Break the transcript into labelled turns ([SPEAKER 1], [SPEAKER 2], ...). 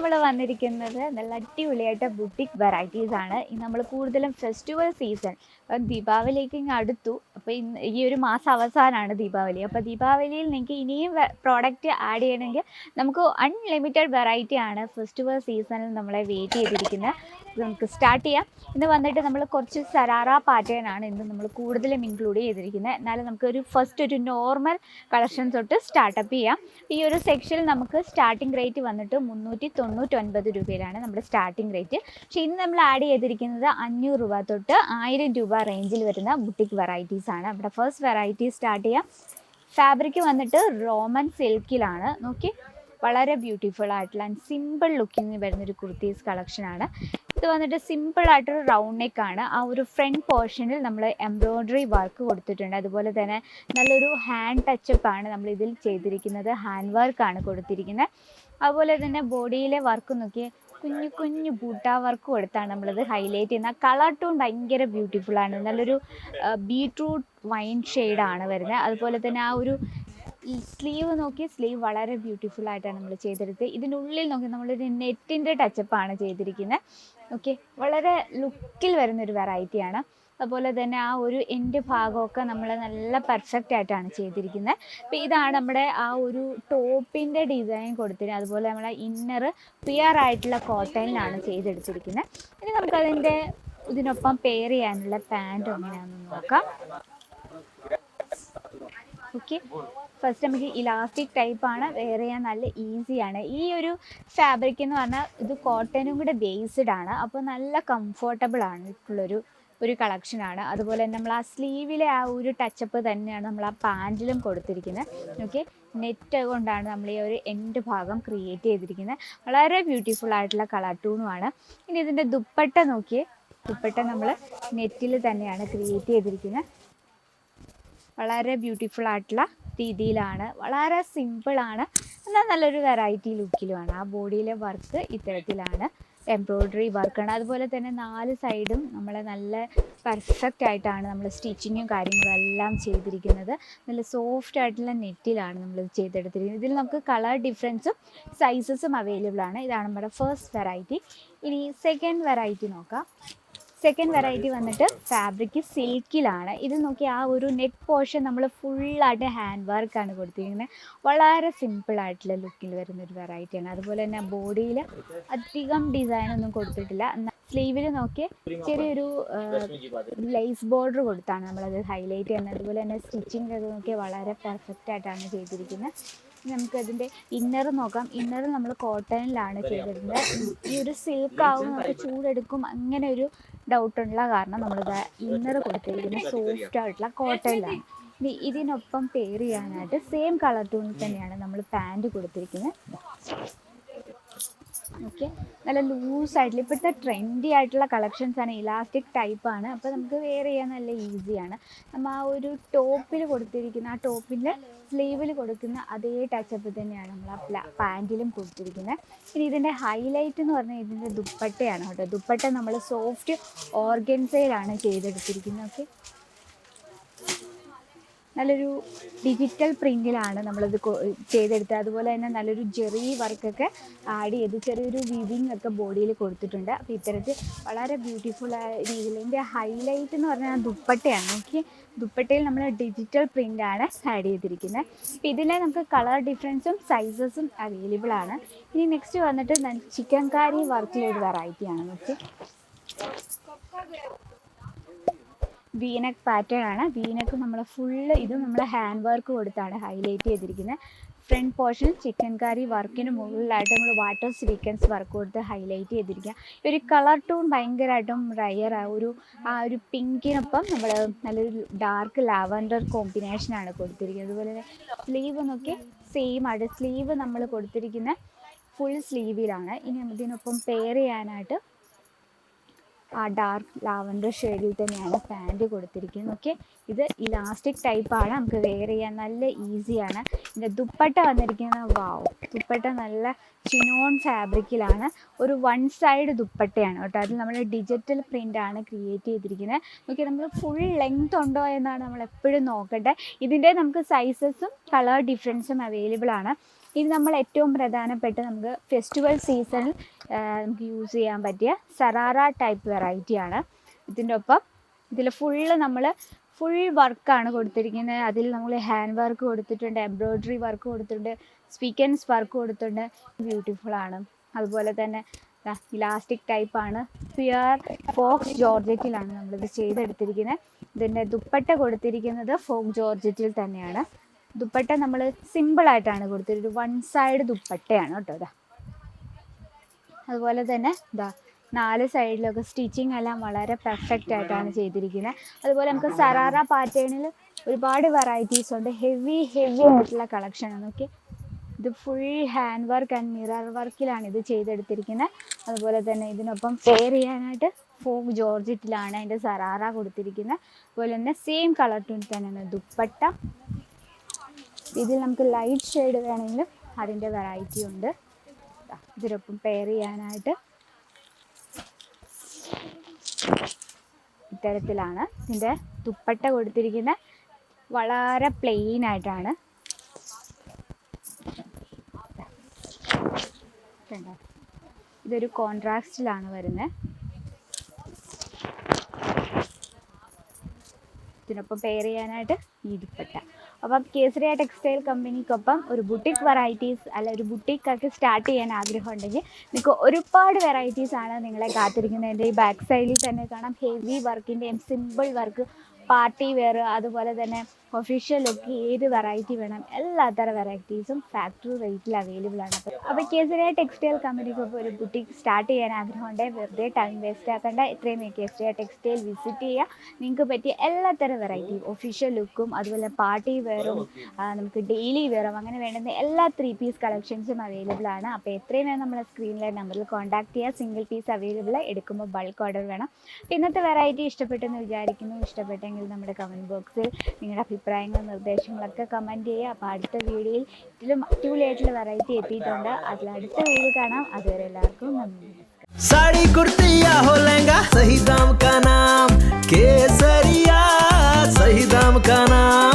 [SPEAKER 1] നമ്മൾ വന്നിരിക്കുന്നത് നല്ല അടിപൊളിയായിട്ട് ബുട്ടിക് വെറൈറ്റീസ് ആണ്. ഇന്ന് നമ്മൾ കൂടുതലും ഫെസ്റ്റിവൽ സീസൺ ദീപാവലിക്ക് ഇങ്ങ് അടുത്തു. അപ്പോൾ ഇന്ന് ഈ ഒരു മാസം അവസാനമാണ് ദീപാവലി. അപ്പോൾ ദീപാവലിയിൽ നിങ്ങൾക്ക് ഇനിയും പ്രോഡക്റ്റ് ആഡ് ചെയ്യണമെങ്കിൽ നമുക്ക് അൺലിമിറ്റഡ് വെറൈറ്റി ആണ് ഫെസ്റ്റിവൽ സീസണിൽ നമ്മളെ വെയിറ്റ് ചെയ്തിരിക്കുന്നത് നമുക്ക് സ്റ്റാർട്ട് ചെയ്യാം. ഇന്ന് വന്നിട്ട് നമ്മൾ കുറച്ച് സരാറ പാറ്റേൺ ആണ് ഇന്ന് നമ്മൾ കൂടുതലും ഇൻക്ലൂഡ് ചെയ്തിരിക്കുന്നത് എന്നാലും നമുക്ക് ഒരു ഫസ്റ്റ് ഒരു നോർമൽ കളക്ഷൻ തൊട്ട് സ്റ്റാർട്ടപ്പ് ചെയ്യാം. ഈ ഒരു സെക്ഷനിൽ നമുക്ക് സ്റ്റാർട്ടിംഗ് റേറ്റ് വന്നിട്ട് മുന്നൂറ്റി തൊണ്ണൂറ്റൊൻപത് രൂപയിലാണ് നമ്മുടെ സ്റ്റാർട്ടിംഗ് റേറ്റ് പക്ഷേ ഇന്ന് നമ്മൾ ആഡ് ചെയ്തിരിക്കുന്നത് അഞ്ഞൂറ് രൂപ തൊട്ട് ആയിരം രൂപ റേഞ്ചിൽ വരുന്ന ബുട്ടിക് വെറൈറ്റീസ് ആണ്. നമ്മുടെ ഫസ്റ്റ് വെറൈറ്റി സ്റ്റാർട്ട് ചെയ്യാം. ഫാബ്രിക് വന്നിട്ട് റോമൻ സിൽക്കിലാണ് നോക്കി വളരെ ബ്യൂട്ടിഫുൾ ആയിട്ടുള്ള ആൻഡ് സിമ്പിൾ ലുക്കിങ് വരുന്നൊരു കുർത്തീസ് കളക്ഷനാണ് ഇത് വന്നിട്ട് സിമ്പിൾ ആയിട്ടൊരു റൗണ്ട് നെക്ക് ആണ്. ആ ഒരു ഫ്രണ്ട് പോർഷനിൽ നമ്മൾ എംബ്രോയിഡറി വർക്ക് കൊടുത്തിട്ടുണ്ട്. അതുപോലെ തന്നെ നല്ലൊരു ഹാൻഡ് ടച്ചപ്പ് ആണ് നമ്മൾ ഇതിൽ ചെയ്തിരിക്കുന്നത്. ഹാൻഡ് വർക്ക് ആണ് കൊടുത്തിരിക്കുന്നത്. അതുപോലെ തന്നെ ബോഡിയിലെ വർക്ക് നോക്കി കുഞ്ഞു കുഞ്ഞു ബൂട്ടാ വർക്ക് കൊടുത്താണ് നമ്മളിത് ഹൈലൈറ്റ് ചെയ്യുന്നത്. കളർ ടോൺ ഭയങ്കര ബ്യൂട്ടിഫുൾ ആണ്. നല്ലൊരു ബീട്രൂട്ട് വൈൻ ആണ് വരുന്നത്. അതുപോലെ തന്നെ ആ ഒരു ഈ സ്ലീവ് നോക്കി സ്ലീവ് വളരെ ബ്യൂട്ടിഫുൾ ആയിട്ടാണ് നമ്മൾ ചെയ്തെടുത്തത് ഇതിനുള്ളിൽ നോക്കി നമ്മളൊരു നെറ്റിന്റെ ആണ് ചെയ്തിരിക്കുന്നത് ഓക്കെ? വളരെ ലുക്കിൽ വരുന്നൊരു വെറൈറ്റിയാണ് അതുപോലെ തന്നെ ആ ഒരു എന്റെ ഭാഗമൊക്കെ നമ്മൾ നല്ല പെർഫെക്റ്റ് ആയിട്ടാണ് ചെയ്തിരിക്കുന്നത് അപ്പോൾ ഇതാണ് നമ്മുടെ ആ ഒരു ടോപ്പിന്റെ ഡിസൈൻ കൊടുത്തിട്ട് അതുപോലെ നമ്മളെ ഇന്നർ പിയർ ആയിട്ടുള്ള കോട്ടനിലാണ് ചെയ്തെടുത്തിരിക്കുന്നത് ഇനി നമുക്കതിന്റെ ഇതിനൊപ്പം പെയർ ചെയ്യാനുള്ള പാന്റ് എങ്ങനെയാണെന്ന് നോക്കാം. ഓക്കെ ഫസ്റ്റ് നമുക്ക് ഇലാസ്റ്റിക് ടൈപ്പ് ആണ്. വെയർ ചെയ്യാൻ നല്ല ഈസിയാണ് ഈ ഒരു ഫാബ്രിക് എന്ന് പറഞ്ഞാൽ ഇത് കോട്ടനും കൂടെ ബേസ്ഡ് ആണ്. അപ്പോൾ നല്ല കംഫർട്ടബിൾ ആയിട്ടുള്ളൊരു ഒരു കളക്ഷനാണ് അതുപോലെ നമ്മൾ ആ സ്ലീവിലെ ആ ഒരു ടച്ചപ്പ് തന്നെയാണ് നമ്മൾ ആ പാന്റിലും കൊടുത്തിരിക്കുന്നത്. ഓക്കെ നെറ്റ് കൊണ്ടാണ് നമ്മൾ ഈ ഒരു എൻഡ് ഭാഗം ക്രിയേറ്റ് ചെയ്തിരിക്കുന്നത്. വളരെ ബ്യൂട്ടിഫുൾ ആയിട്ടുള്ള കളർ ടൂണുമാണ് ഇനി ഇതിന്റെ ദുപ്പട്ട നോക്കിയേ. ദുപ്പട്ട നമ്മൾ നെറ്റിൽ തന്നെയാണ് ക്രിയേറ്റ് ചെയ്തിരിക്കുന്നത്. വളരെ ബ്യൂട്ടിഫുൾ ആയിട്ടുള്ള രീതിയിലാണ്. വളരെ സിമ്പിളാണ് എന്നാൽ നല്ലൊരു വെറൈറ്റി ലുക്കിലുമാണ് ആ ബോഡിയിലെ വർക്ക് ഇത്തരത്തിലാണ്. എംബ്രോയ്ഡറി വർക്കാണ് അതുപോലെ തന്നെ നാല് സൈഡും നമ്മൾ നല്ല പെർഫെക്റ്റ് ആയിട്ടാണ് നമ്മൾ സ്റ്റിച്ചിങ്ങും കാര്യങ്ങളും എല്ലാം ചെയ്തിരിക്കുന്നത്. നല്ല സോഫ്റ്റ് ആയിട്ടുള്ള നെറ്റിലാണ് നമ്മൾ ചെയ്തെടുത്തിരിക്കുന്നത്. ഇതിൽ നമുക്ക് കളർ ഡിഫറൻസും സൈസസും അവൈലബിൾ ആണ്. ഇതാണ് നമ്മുടെ ഫസ്റ്റ് വെറൈറ്റി ഇനി സെക്കൻഡ് വെറൈറ്റി നോക്കാം. സെക്കൻഡ് വെറൈറ്റി വന്നിട്ട് ഫാബ്രിക് സിൽക്കിലാണ് ഇത് നോക്കി ആ ഒരു നെക്ക് പോർഷൻ നമ്മൾ ഫുള്ളായിട്ട് ഹാൻഡ് വർക്കാണ് കൊടുത്തിരിക്കുന്നത് വളരെ സിമ്പിളായിട്ടുള്ള ലുക്കിൽ വരുന്ന ഒരു വെറൈറ്റിയാണ് അതുപോലെ തന്നെ ബോഡിയിൽ അധികം ഡിസൈൻ ഒന്നും കൊടുത്തിട്ടില്ല. സ്ലീവിൽ നോക്കി ചെറിയൊരു ലേസ് ബോർഡർ കൊടുത്താണ് നമ്മളത് ഹൈലൈറ്റ് ചെയ്യുന്നത്. അതുപോലെ തന്നെ സ്റ്റിച്ചിങ് ഒക്കെ നോക്കി വളരെ പെർഫെക്റ്റ് ആയിട്ടാണ് ചെയ്തിരിക്കുന്നത് നമുക്കതിന്റെ ഇന്നർ നോക്കാം. ഇന്നർ നമ്മൾ കോട്ടണിലാണ് ചെയ്തിരുന്നത്. ഈ ഒരു സിൽക്ക് ആവും നമുക്ക് ചൂടെടുക്കും. അങ്ങനെ ഒരു ഡൗട്ട് ഉള്ള കാരണം നമ്മൾ ഇന്നർ കൊടുത്തിരിക്കുന്നത് സോഫ്റ്റ് ആയിട്ടുള്ള കോട്ടണിലാണ് ഇതിനൊപ്പം പെയർ ചെയ്യാനായിട്ട് സെയിം കളർ ടൂണിൽ തന്നെയാണ് നമ്മൾ പാന്റ് കൊടുത്തിരിക്കുന്നത്. ഓക്കെ നല്ല ലൂസ് ആയിട്ടുള്ള ഇപ്പോഴത്തെ ട്രെൻഡി ആയിട്ടുള്ള കളക്ഷൻസ് ആണ് ഇലാസ്റ്റിക് ടൈപ്പ് ആണ്. അപ്പോൾ നമുക്ക് വെയർ ചെയ്യാൻ നല്ല ഈസിയാണ് നമ്മൾ ആ ഒരു ടോപ്പിൽ കൊടുത്തിരിക്കുന്ന ആ ടോപ്പിന്റെ സ്ലീവിൽ കൊടുക്കുന്ന അതേ ടച്ചപ്പ് തന്നെയാണ് നമ്മൾ ആ പാന്റിലും കൊടുത്തിരിക്കുന്നത് ഇനി ഇതിന്റെ ഹൈലൈറ്റ് എന്ന് പറഞ്ഞാൽ ഇതിന്റെ ദുപ്പട്ടയാണ് കേട്ടോ. ദുപ്പട്ട നമ്മൾ സോഫ്റ്റ് ഓർഗൻസയിലാണ് ചെയ്തെടുത്തിരിക്കുന്നത് ഓക്കെ നല്ലൊരു ഡിജിറ്റൽ പ്രിന്റിലാണ് നമ്മളിത് ചെയ്തെടുത്തത്. അതുപോലെ തന്നെ നല്ലൊരു ജെറി വർക്കൊക്കെ ആഡ് ചെയ്ത് ചെറിയൊരു വിവിങ് ഒക്കെ ബോഡിയിൽ കൊടുത്തിട്ടുണ്ട്. അപ്പോൾ ഇത്തരത്തിൽ വളരെ ബ്യൂട്ടിഫുൾ ആയ രീതിയിൽ ഇതിന്റെ ഹൈലൈറ്റ് എന്ന് പറഞ്ഞാൽ ദുപ്പട്ടയാണ്. നോക്കി ദുപ്പട്ടയിൽ നമ്മൾ ഡിജിറ്റൽ പ്രിന്റാണ് ആഡ് ചെയ്തിരിക്കുന്നത് അപ്പോൾ ഇതിലെ നമുക്ക് കളർ ഡിഫറൻസും സൈസസും അവൈലബിൾ ആണ്. ഇനി നെക്സ്റ്റ് വന്നിട്ട് ചിക്കൻകാരി വർക്കിലൊരു വെറൈറ്റിയാണ് നോക്കി വീനക്ക് പാറ്റേൺ ആണ്. വീനക്ക് നമ്മൾ ഫുള്ള് ഇത് നമ്മൾ ഹാൻഡ് വർക്ക് കൊടുത്താണ് ഹൈലൈറ്റ് ചെയ്തിരിക്കുന്നത് ഫ്രണ്ട് പോർഷൻ ചിക്കൻ കറി വർക്കിന് മുകളിലായിട്ട് നമ്മൾ വാട്ടർ സ്വീക്കൻസ് വർക്ക് കൊടുത്ത് ഹൈലൈറ്റ് ചെയ്തിരിക്കുക ഒരു കളർ ടൂൺ ഭയങ്കരമായിട്ടും റയർ ഒരു ആ ഒരു പിങ്കിനൊപ്പം നമ്മൾ നല്ലൊരു ഡാർക്ക് ലാവൻഡർ കോമ്പിനേഷനാണ് കൊടുത്തിരിക്കുന്നത് അതുപോലെ തന്നെ സ്ലീവ് നോക്കി സെയിം ആണ് സ്ലീവ് നമ്മൾ കൊടുത്തിരിക്കുന്ന ഫുൾ സ്ലീവിലാണ് ഇനി ഇതിനൊപ്പം പെയർ ചെയ്യാനായിട്ട് ആ ഡാർക്ക് ലാവൻഡർ ഷെയ്ഡിൽ തന്നെയാണ് പാന്റ് കൊടുത്തിരിക്കുന്നത്. ഓക്കെ ഇത് ഇലാസ്റ്റിക് ടൈപ്പാണ് നമുക്ക് വെയർ ചെയ്യാൻ നല്ല ഈസിയാണ് ഇതിന്റെ ദുപ്പട്ട വന്നിരിക്കുന്നത് വാവ് ദുപ്പട്ട നല്ല ചിനോൺ ഫാബ്രിക്കിലാണ് ഒരു വൺ സൈഡ് ദുപ്പട്ടയാണ് കേട്ടോ. അതിൽ നമ്മൾ ഡിജിറ്റൽ പ്രിന്റാണ് ക്രിയേറ്റ് ചെയ്തിരിക്കുന്നത്. നോക്കി നമ്മൾ ഫുൾ ലെങ്ത് ഉണ്ടോ എന്നാണ് നമ്മൾ എപ്പോഴും നോക്കട്ടെ ഇതിന്റെ നമുക്ക് സൈസസും കളർ ഡിഫറൻസും അവൈലബിൾ ആണ്. ഇനി നമ്മൾ ഏറ്റവും പ്രധാനപ്പെട്ട നമുക്ക് ഫെസ്റ്റിവൽ സീസണിൽ നമുക്ക് യൂസ് ചെയ്യാൻ പറ്റിയ സറാറ ടൈപ്പ് വെറൈറ്റിയാണ് ഇതിന്റെ ഒപ്പം ഇതിൽ ഫുള്ള് നമ്മൾ ഫുൾ വർക്കാണ് കൊടുത്തിരിക്കുന്നത്. അതിൽ നമ്മൾ ഹാൻഡ് വർക്ക് കൊടുത്തിട്ടുണ്ട് എംബ്രോയ്ഡറി വർക്ക് കൊടുത്തിട്ടുണ്ട് സ്പീക്കൻസ് വർക്ക് കൊടുത്തിട്ടുണ്ട്. ബ്യൂട്ടിഫുൾ ആണ്. അതുപോലെ തന്നെ ഇലാസ്റ്റിക് ടൈപ്പാണ് പ്യുർ ഫോക്സ് ജോർജറ്റിലാണ് നമ്മളിത് ചെയ്തെടുത്തിരിക്കുന്നത്. ഇതിന്റെ ദുപ്പട്ട കൊടുത്തിരിക്കുന്നത് ഫോക്ക് ജോർജറ്റിൽ തന്നെയാണ്. ദുപ്പട്ട നമ്മൾ സിമ്പിൾ ആയിട്ടാണ് സിമ്പിളായിട്ടാണ് ഒരു വൺ സൈഡ് ദുപ്പട്ടയാണ് കേട്ടോ ഇതാ. അതുപോലെ തന്നെ ഇതാ നാല് സൈഡിലൊക്കെ സ്റ്റിച്ചിങ് എല്ലാം വളരെ പെർഫെക്റ്റ് ആയിട്ടാണ് ചെയ്തിരിക്കുന്നത് അതുപോലെ നമുക്ക് സറാറ പാറ്റേണിൽ ഒരുപാട് വെറൈറ്റീസ് ഉണ്ട്. ഹെവി ഹെവി ആയിട്ടുള്ള കളക്ഷനാണ് ഓക്കെ ഇത് full hand work and mirror വർക്കിലാണ് ഇത് ചെയ്തെടുത്തിരിക്കുന്നത് അതുപോലെ തന്നെ ഇതിനൊപ്പം ഫെയർ ചെയ്യാനായിട്ട് ഫോക്ക് ജോർജറ്റിലാണ് അതിന്റെ സറാറ കൊടുത്തിരിക്കുന്നത് അതുപോലെ തന്നെ സെയിം കളർ ടൂൺ തന്നെയാണ് ദുപ്പട്ട. ഇതിൽ നമുക്ക് ലൈറ്റ് ഷെയ്ഡ് വേണമെങ്കിലും അതിന്റെ വെറൈറ്റി ഉണ്ട്. ഇതിനൊപ്പം പെയർ ചെയ്യാനായിട്ട് ഇത്തരത്തിലാണ് ഇതിന്റെ ദുപ്പട്ട കൊടുത്തിരിക്കുന്ന വളരെ പ്ലെയിൻ ആയിട്ടാണ്? ഇതൊരു കോൺട്രാസ്റ്റിലാണ് വരുന്നത് ഇതിനൊപ്പം പെയർ ചെയ്യാനായിട്ട് ഈ ദുപ്പട്ട. അപ്പം കേസരിയ ടെക്സ്റ്റൈൽ കമ്പനിക്കൊപ്പം ഒരു ബുട്ടിക് വെറൈറ്റീസ് അല്ല ഒരു ബുട്ടിക് ഒക്കെ സ്റ്റാർട്ട് ചെയ്യാൻ ആഗ്രഹം ഉണ്ടെങ്കിൽ നിങ്ങൾക്ക് ഒരുപാട് വെറൈറ്റീസ് ആണ് നിങ്ങളെ കാത്തിരിക്കുന്നത്. എന്റെ ഈ ബാക്ക് സൈഡിൽ തന്നെ കാണാം. ഹെവി വർക്കിന്റെയും സിമ്പിൾ വർക്ക് പാർട്ടി വെയർ അതുപോലെ തന്നെ ഒഫീഷ്യൽ ലുക്ക് ഏത് വെറൈറ്റി വേണം എല്ലാ തരം വെറൈറ്റീസും ഫാക്ടറി റേറ്റിൽ അവൈലബിൾ ആണ്. അപ്പോൾ കേസരിയ ടെക്സ്റ്റൈൽ കമ്പനിക്കൊപ്പം ഒരു ബുട്ടിക് സ്റ്റാർട്ട് ചെയ്യാൻ ആഗ്രഹമുണ്ട്. വെറുതെ ടൈം വേസ്റ്റ് ആക്കേണ്ട. ഇത്രയും കേസരിയ ടെക്സ്റ്റൈൽ വിസിറ്റ് ചെയ്യുക നിങ്ങൾക്ക് പറ്റിയ എല്ലാ തരം വെറൈറ്റി ഒഫീഷ്യൽ ലുക്കും അതുപോലെ പാർട്ടി വെയറും നമുക്ക് ഡെയിലി വെയറും അങ്ങനെ വേണ്ടുന്ന എല്ലാ ത്രീ പീസ് കളക്ഷൻസും അവൈലബിൾ ആണ്. അപ്പോൾ എത്രയും വേണം നമ്മുടെ സ്ക്രീനിലെ നമ്പറിൽ കോൺടാക്ട് ചെയ്യുക സിംഗിൾ പീസ് അവൈലബിൾ എടുക്കുമ്പോൾ ബൾക്ക് ഓർഡർ വേണം. ഇന്നത്തെ വെറൈറ്റി ഇഷ്ടപ്പെട്ടെന്ന് വിചാരിക്കുന്നു. ഇഷ്ടപ്പെട്ടെങ്കിൽ നമ്മുടെ കമന്റ് ബോക്സിൽ നിങ്ങളുടെ അഭിപ്രായങ്ങളും നിർദ്ദേശങ്ങളൊക്കെ കമന്റ് ചെയ്യുക. അപ്പോൾ അടുത്ത വീഡിയോയിൽ ഇതിലും അടിപൊളിയായിട്ടുള്ള വെറൈറ്റി എത്തിയിട്ടുണ്ട്. അതിൽ അടുത്ത വീഡിയോ കാണാം. അതുവരെ എല്ലാവർക്കും നന്ദി.
[SPEAKER 2] साड़ी कुर्तिया हो लहंगा सही दाम का नाम केसरिया सही दाम का नाम